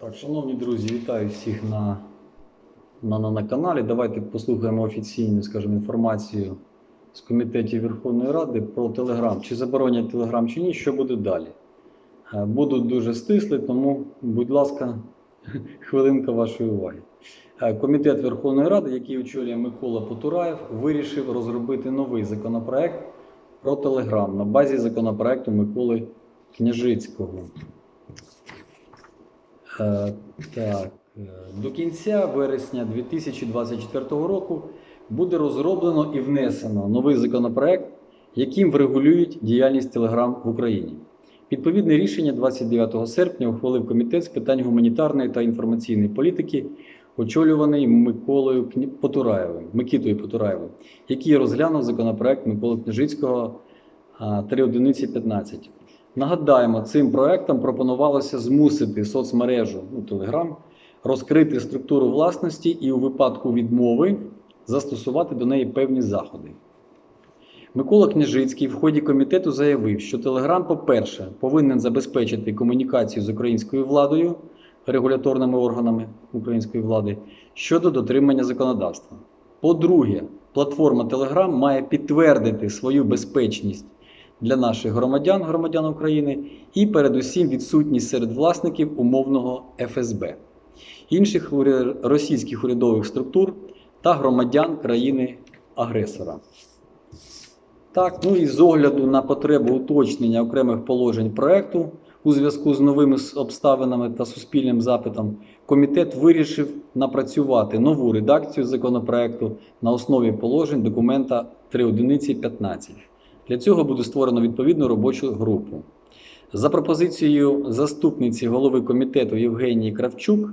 Так, шановні друзі, вітаю всіх на, на, на, на каналі. Давайте послухаємо офіційну, скажімо, інформацію з комітетів Верховної Ради про Телеграм. Чи заборонять Телеграм чи ні, що буде далі. Е, Буду дуже стисли, тому, будь ласка, хвилинка вашої уваги. Е, Комітет Верховної Ради, який очолює Микола Потураєв, вирішив розробити новий законопроект про Телеграм на базі законопроекту Миколи Княжицького. Е, Так, е, до кінця вересня 2024 року буде розроблено і внесено новий законопроект, яким врегулюють діяльність Telegram в Україні. Відповідне рішення 29 серпня ухвалив комітет з питань гуманітарної та інформаційної політики, очолюваний Миколою Потураєвим, Микітою Потураєвим, який розглянув законопроект Миколи Княжицького а, 3.11.15. Нагадаємо, цим проектом пропонувалося змусити соцмережу ну, Telegram розкрити структуру власності і у випадку відмови застосувати до неї певні заходи. Микола Княжицький в ході комітету заявив, що Telegram, по-перше, повинен забезпечити комунікацію з українською владою, регуляторними органами української влади щодо дотримання законодавства. По-друге, платформа Telegram має підтвердити свою безпечність для наших громадян, громадян України, і передусім відсутність серед власників умовного ФСБ, інших російських урядових структур та громадян країни-агресора. Так, ну і з огляду на потребу уточнення окремих положень проекту у зв'язку з новими обставинами та суспільним запитом, комітет вирішив напрацювати нову редакцію законопроекту на основі положень документа 3.11.15. Для цього буде створено відповідну робочу групу. За пропозицією заступниці голови комітету Євгенії Кравчук,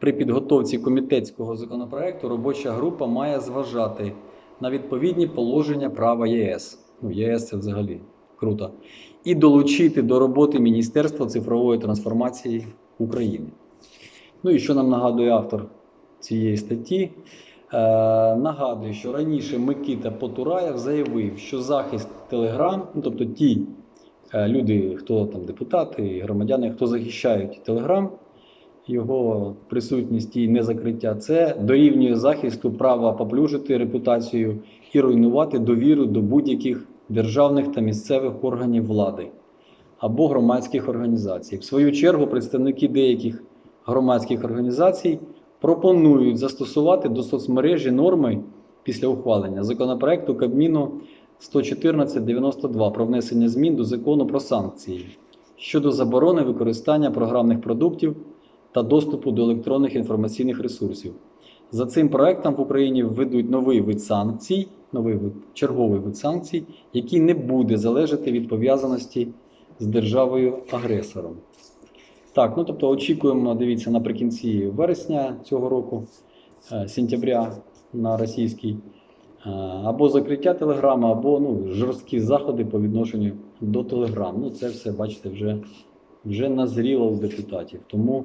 при підготовці комітетського законопроекту робоча група має зважати на відповідні положення права ЄС. Ну, ЄС це взагалі круто. І долучити до роботи Міністерства цифрової трансформації України. Ну і що нам нагадує автор цієї статті? Е, нагадую, що раніше Микита Потураєв заявив, що захист Телеграм, ну тобто ті е, люди, хто там депутати, громадяни, хто захищають Телеграм, його присутність і незакриття, це дорівнює захисту права поплюжити репутацію і руйнувати довіру до будь-яких державних та місцевих органів влади або громадських організацій. В свою чергу, представники деяких громадських організацій пропонують застосувати до соцмережі норми після ухвалення законопроекту Кабміну 11492 про внесення змін до закону про санкції щодо заборони використання програмних продуктів та доступу до електронних інформаційних ресурсів. За цим проектом в Україні введуть новий вид санкцій, новий вид, черговий вид санкцій, який не буде залежати від пов'язаності з державою-агресором. Так, ну тобто очікуємо, дивіться, наприкінці вересня цього року, е, сентября на російський, е, або закриття Телеграма, або ну, жорсткі заходи по відношенню до Телеграм. Ну, це все, бачите, вже, вже назріло у депутатів. Тому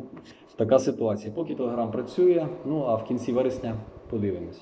така ситуація. Поки Телеграм працює, ну а в кінці вересня подивимось.